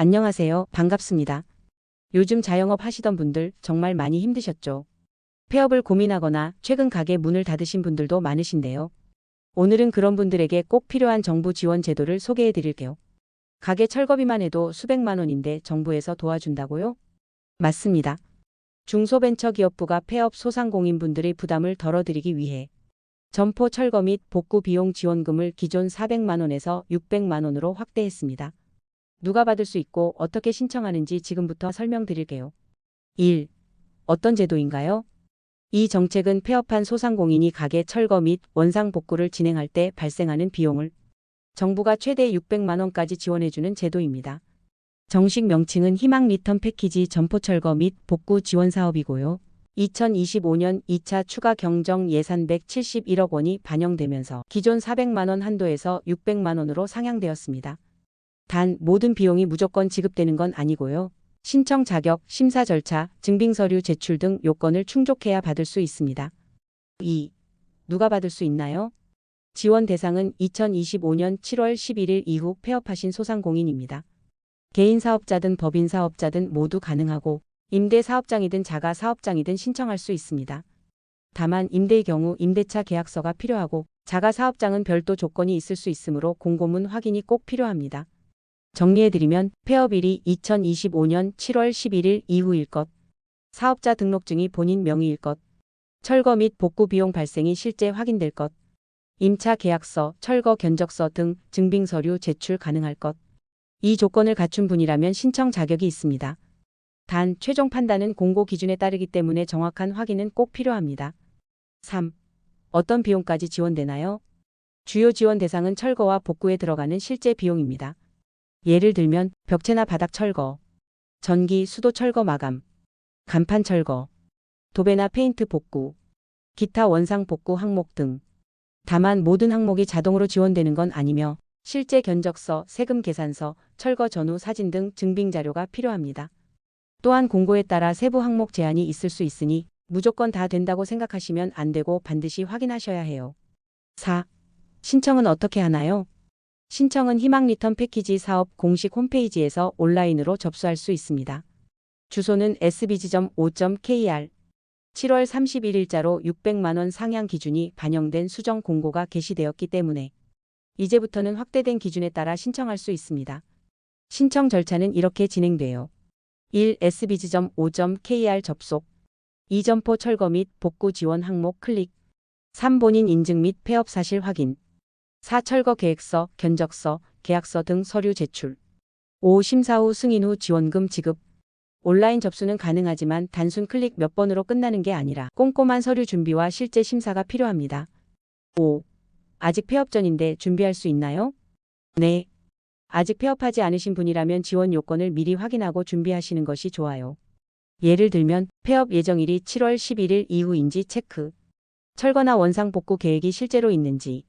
안녕하세요. 반갑습니다. 요즘 자영업 하시던 분들 정말 많이 힘드셨죠? 폐업을 고민하거나 최근 가게 문을 닫으신 분들도 많으신데요. 오늘은 그런 분들에게 꼭 필요한 정부 지원 제도를 소개해 드릴게요. 가게 철거비만 해도 수백만 원인데 정부에서 도와준다고요? 맞습니다. 중소벤처기업부가 폐업 소상공인분들의 부담을 덜어드리기 위해 점포 철거 및 복구 비용 지원금을 기존 400만 원에서 600만 원으로 확대했습니다. 누가 받을 수 있고 어떻게 신청하는지 지금부터 설명드릴게요. 1. 어떤 제도인가요? 이 정책은 폐업한 소상공인이 가게 철거 및 원상 복구를 진행할 때 발생하는 비용을 정부가 최대 600만 원까지 지원해주는 제도입니다. 정식 명칭은 희망 리턴 패키지 점포 철거 및 복구 지원 사업이고요. 2025년 2차 추가 경정 예산 171억 원이 반영되면서 기존 400만 원 한도에서 600만 원으로 상향되었습니다. 단 모든 비용이 무조건 지급되는 건 아니고요. 신청 자격, 심사 절차, 증빙 서류 제출 등 요건을 충족해야 받을 수 있습니다. 2. 누가 받을 수 있나요? 지원 대상은 2025년 7월 11일 이후 폐업하신 소상공인입니다. 개인 사업자든 법인 사업자든 모두 가능하고 임대 사업장이든 자가 사업장이든 신청할 수 있습니다. 다만 임대의 경우 임대차 계약서가 필요하고 자가 사업장은 별도 조건이 있을 수 있으므로 공고문 확인이 꼭 필요합니다. 정리해드리면 폐업일이 2025년 7월 11일 이후일 것, 사업자 등록증이 본인 명의일 것, 철거 및 복구 비용 발생이 실제 확인될 것, 임차 계약서, 철거 견적서 등 증빙 서류 제출 가능할 것. 이 조건을 갖춘 분이라면 신청 자격이 있습니다. 단 최종 판단은 공고 기준에 따르기 때문에 정확한 확인은 꼭 필요합니다. 3. 어떤 비용까지 지원되나요? 주요 지원 대상은 철거와 복구에 들어가는 실제 비용입니다. 예를 들면 벽체나 바닥 철거, 전기, 수도 철거 마감, 간판 철거, 도배나 페인트 복구, 기타 원상 복구 항목 등. 다만 모든 항목이 자동으로 지원되는 건 아니며 실제 견적서, 세금 계산서, 철거 전후 사진 등 증빙 자료가 필요합니다. 또한 공고에 따라 세부 항목 제한이 있을 수 있으니 무조건 다 된다고 생각하시면 안 되고 반드시 확인하셔야 해요. 4. 신청은 어떻게 하나요? 신청은 희망 리턴 패키지 사업 공식 홈페이지에서 온라인으로 접수할 수 있습니다. 주소는 sbg.5.kr 7월 31일자로 600만원 상향 기준이 반영된 수정 공고가 게시되었기 때문에 이제부터는 확대된 기준에 따라 신청할 수 있습니다. 신청 절차는 이렇게 진행돼요. 1. sbg.5.kr 접속 2. 점포 철거 및 복구 지원 항목 클릭 3. 본인 인증 및 폐업 사실 확인 4. 철거 계획서, 견적서, 계약서 등 서류 제출 5. 심사 후 승인 후 지원금 지급 온라인 접수는 가능하지만 단순 클릭 몇 번으로 끝나는 게 아니라 꼼꼼한 서류 준비와 실제 심사가 필요합니다. 5. 아직 폐업 전인데 준비할 수 있나요? 네. 아직 폐업하지 않으신 분이라면 지원 요건을 미리 확인하고 준비하시는 것이 좋아요. 예를 들면 폐업 예정일이 7월 11일 이후인지 체크. 철거나 원상 복구 계획이 실제로 있는지,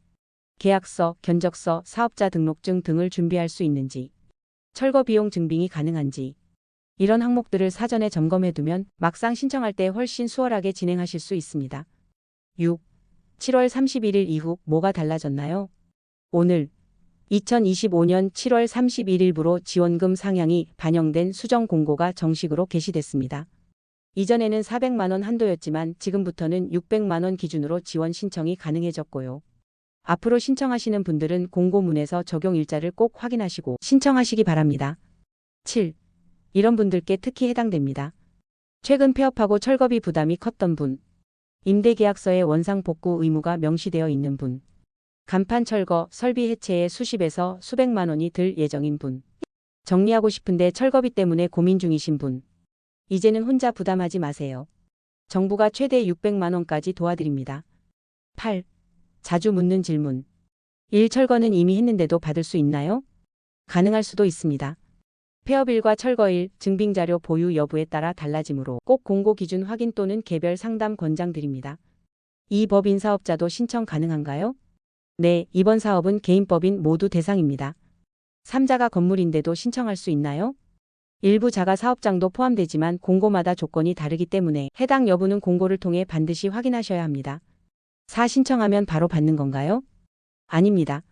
계약서, 견적서, 사업자 등록증 등을 준비할 수 있는지, 철거 비용 증빙이 가능한지, 이런 항목들을 사전에 점검해 두면 막상 신청할 때 훨씬 수월하게 진행하실 수 있습니다. 6. 7월 31일 이후 뭐가 달라졌나요? 오늘 2025년 7월 31일부로 지원금 상향이 반영된 수정 공고가 정식으로 게시됐습니다. 이전에는 400만원 한도였지만 지금부터는 600만원 기준으로 지원 신청이 가능해졌고요. 앞으로 신청하시는 분들은 공고문에서 적용 일자를 꼭 확인하시고 신청하시기 바랍니다. 7. 이런 분들께 특히 해당됩니다. 최근 폐업하고 철거비 부담이 컸던 분, 임대계약서에 원상 복구 의무가 명시되어 있는 분, 간판 철거, 설비 해체에 수십에서 수백만 원이 들 예정인 분, 정리하고 싶은데 철거비 때문에 고민 중이신 분, 이제는 혼자 부담하지 마세요. 정부가 최대 600만 원까지 도와드립니다. 8. 자주 묻는 질문. 1. 철거는 이미 했는데도 받을 수 있나요? 가능할 수도 있습니다. 폐업일과 철거일, 증빙자료 보유 여부에 따라 달라지므로 꼭 공고 기준 확인 또는 개별 상담 권장드립니다. 이 법인 사업자도 신청 가능한가요? 네, 이번 사업은 개인법인 모두 대상입니다. 3자가 건물인데도 신청할 수 있나요? 일부 자가 사업장도 포함되지만 공고마다 조건이 다르기 때문에 해당 여부는 공고를 통해 반드시 확인하셔야 합니다. 4. 신청하면 바로 받는 건가요? 아닙니다.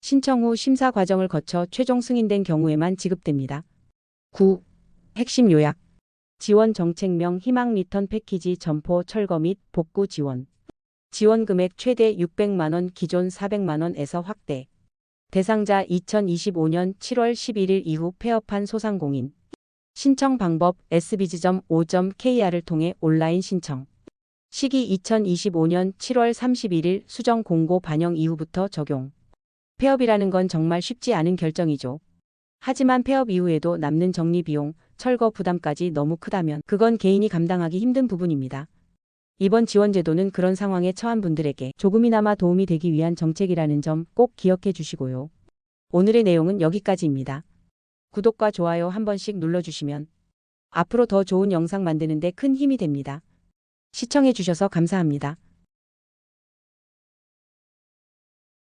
신청 후 심사 과정을 거쳐 최종 승인된 경우에만 지급됩니다. 9. 핵심 요약. 지원 정책명 희망 리턴 패키지 점포 철거 및 복구 지원. 지원 금액 최대 600만 원 기존 400만 원에서 확대. 대상자 2025년 7월 11일 이후 폐업한 소상공인. 신청 방법 sbz.o.kr을 통해 온라인 신청. 시기 2025년 7월 31일 수정 공고 반영 이후부터 적용. 폐업이라는 건 정말 쉽지 않은 결정이죠. 하지만 폐업 이후에도 남는 정리 비용, 철거 부담까지 너무 크다면 그건 개인이 감당하기 힘든 부분입니다. 이번 지원 제도는 그런 상황에 처한 분들에게 조금이나마 도움이 되기 위한 정책이라는 점 꼭 기억해 주시고요. 오늘의 내용은 여기까지입니다. 구독과 좋아요 한 번씩 눌러주시면 앞으로 더 좋은 영상 만드는데 큰 힘이 됩니다. 시청해 주셔서 감사합니다.